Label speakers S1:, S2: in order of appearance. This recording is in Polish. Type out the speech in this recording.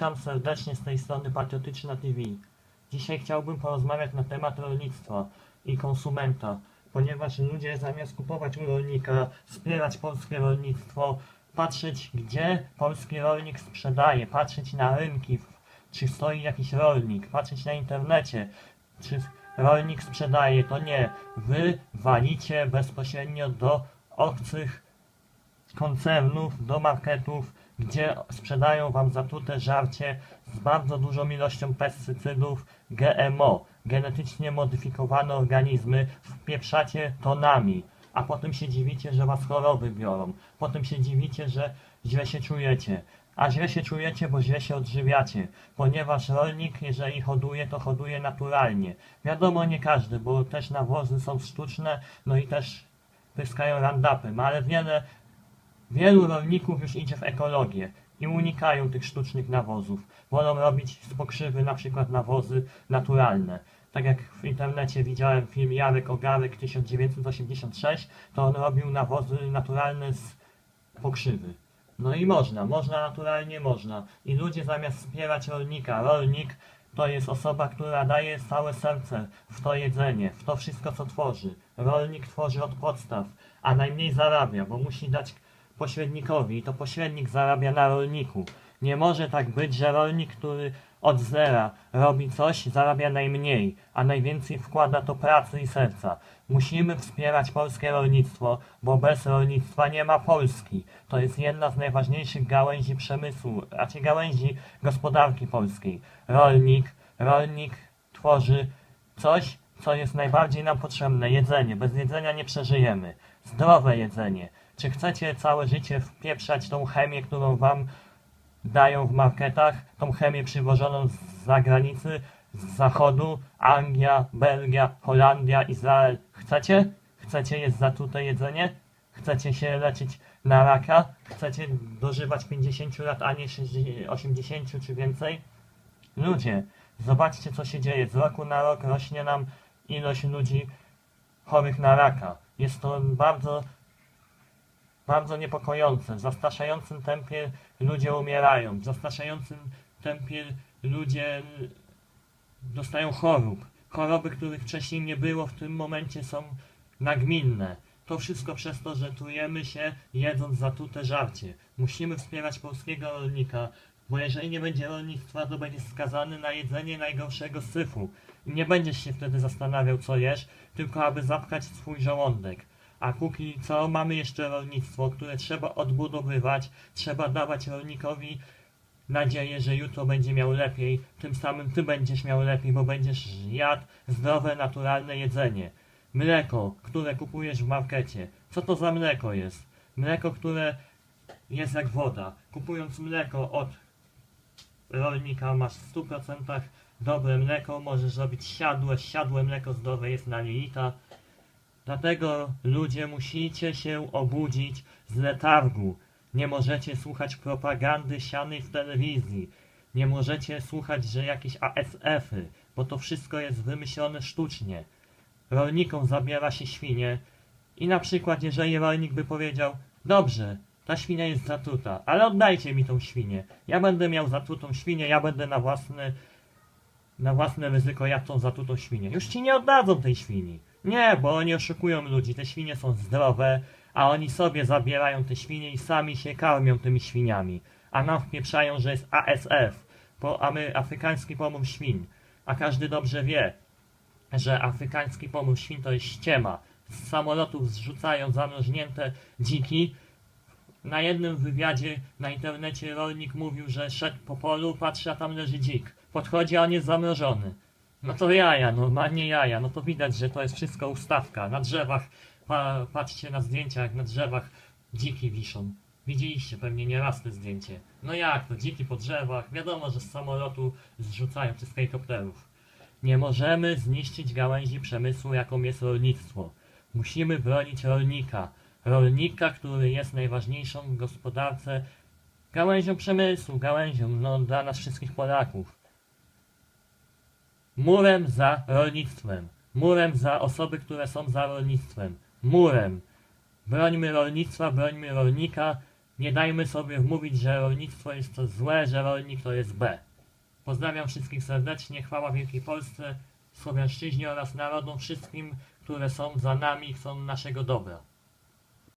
S1: Witam serdecznie z tej strony Patriotyczna TV. Dzisiaj chciałbym porozmawiać na temat rolnictwa i konsumenta, ponieważ ludzie zamiast kupować u rolnika, wspierać polskie rolnictwo, patrzeć gdzie polski rolnik sprzedaje, patrzeć na rynki, czy stoi jakiś rolnik, patrzeć na internecie, czy rolnik sprzedaje, to nie. Wy walicie bezpośrednio do obcych koncernów, do marketów, gdzie sprzedają wam zatute żarcie z bardzo dużą ilością pestycydów GMO, genetycznie modyfikowane organizmy, wpieprzacie tonami, a potem się dziwicie, że was choroby biorą, potem się dziwicie, że źle się czujecie. A źle się czujecie, bo źle się odżywiacie, ponieważ rolnik, jeżeli hoduje, to hoduje naturalnie. Wiadomo, nie każdy, bo też nawozy są sztuczne, no i też pyskają randapem, ale wiele Wielu rolników już idzie w ekologię i unikają tych sztucznych nawozów. Wolą robić z pokrzywy na przykład nawozy naturalne. Tak jak w internecie widziałem film Jarek Ogarek 1986, to on robił nawozy naturalne z pokrzywy. No i można, można naturalnie, można. I ludzie zamiast wspierać rolnika, rolnik to jest osoba, która daje całe serce w to jedzenie, w to wszystko, co tworzy. Rolnik tworzy od podstaw, a najmniej zarabia, bo musi dać pośrednikowi i to pośrednik zarabia na rolniku. Nie może tak być, że rolnik, który od zera robi coś, zarabia najmniej, a najwięcej wkłada to pracy i serca. Musimy wspierać polskie rolnictwo, bo bez rolnictwa nie ma Polski. To jest jedna z najważniejszych gałęzi przemysłu, raczej gałęzi gospodarki polskiej. Rolnik, rolnik tworzy coś, co jest najbardziej nam potrzebne, jedzenie. Bez jedzenia nie przeżyjemy. Zdrowe jedzenie. Czy chcecie całe życie wpieprzać tą chemię, którą wam dają w marketach, tą chemię przywożoną z zagranicy, z zachodu, Anglia, Belgia, Holandia, Izrael. Chcecie? Chcecie jeść zatute jedzenie? Chcecie się leczyć na raka? Chcecie dożywać 50 lat, a nie 60, 80 czy więcej? Ludzie, zobaczcie co się dzieje. Z roku na rok rośnie nam ilość ludzi chorych na raka. Jest to bardzo bardzo niepokojące. W zastraszającym tempie ludzie umierają. W zastraszającym tempie ludzie dostają chorób. Choroby, których wcześniej nie było, w tym momencie są nagminne. To wszystko przez to, że trujemy się jedząc zatute żarcie. Musimy wspierać polskiego rolnika, bo jeżeli nie będzie rolnictwa, to będzie skazany na jedzenie najgorszego syfu. Nie będziesz się wtedy zastanawiał, co jesz, tylko aby zapchać swój żołądek. A póki co mamy jeszcze rolnictwo, które trzeba odbudowywać, trzeba dawać rolnikowi nadzieję, że jutro będzie miał lepiej, tym samym ty będziesz miał lepiej, bo będziesz jadł zdrowe, naturalne jedzenie. Mleko, które kupujesz w markecie. Co to za mleko jest? Mleko, które jest jak woda. Kupując mleko od rolnika masz w 100% dobre mleko, możesz robić siadłe, siadłe mleko zdrowe jest na lita. Dlatego ludzie musicie się obudzić z letargu. Nie możecie słuchać propagandy sianej w telewizji. Nie możecie słuchać, że jakieś ASF-y, bo to wszystko jest wymyślone sztucznie. Rolnikom zabiera się świnie i na przykład jeżeli rolnik by powiedział Dobrze, ta świnia jest zatruta, ale oddajcie mi tą świnię. Ja będę miał zatrutą świnię, ja będę na własne, na własne ryzyko jadł tą zatrutą świnię. Już ci nie oddadzą tej świni. Nie, bo oni oszukują ludzi. Te świnie są zdrowe, a oni sobie zabierają te świnie i sami się karmią tymi świniami. A nam wpieprzają, że jest ASF, po, a my afrykański pomór świń. A każdy dobrze wie, że afrykański pomór świń to jest ściema. Z samolotów zrzucają zamrożnięte dziki. Na jednym wywiadzie na internecie rolnik mówił, że szedł po polu, patrzy, a tam leży dzik. Podchodzi, a on jest zamrożony. No to jaja, normalnie jaja. No to widać, że to jest wszystko ustawka. Na drzewach, pa, patrzcie na zdjęcia, jak na drzewach dziki wiszą. Widzieliście pewnie nieraz te zdjęcie. No jak to, dziki po drzewach. Wiadomo, że z samolotu zrzucają czy z helikopterów. Nie możemy zniszczyć gałęzi przemysłu, jaką jest rolnictwo. Musimy bronić rolnika. Rolnika, który jest najważniejszą w gospodarce gałęzią przemysłu, gałęzią no, dla nas wszystkich Polaków. Murem za rolnictwem. Murem za osoby, które są za rolnictwem. Murem. Brońmy rolnictwa, brońmy rolnika. Nie dajmy sobie wmówić, że rolnictwo jest to złe, że rolnik to jest B. Pozdrawiam wszystkich serdecznie, chwała Wielkiej Polsce, Słowiańszczyźnie oraz narodom wszystkim, które są za nami chcą naszego dobra.